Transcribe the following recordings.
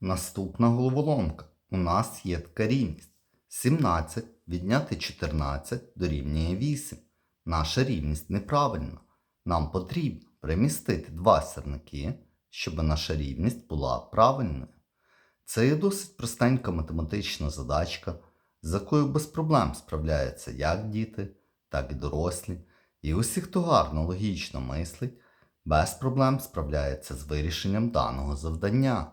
Наступна головоломка. У нас є така рівність. 17 відняти 14 дорівнює 8. Наша рівність неправильна. Нам потрібно перемістити два сірники, щоб наша рівність була правильною. Це є досить простенька математична задачка, з якою без проблем справляються як діти, так і дорослі. І усі, хто гарно логічно мислить, без проблем справляється з вирішенням даного завдання.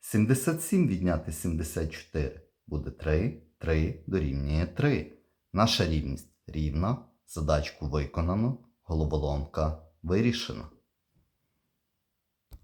77 відняти 74 буде 3, 3 дорівнює 3. Наша рівність рівна, задачку виконано, головоломка вирішена.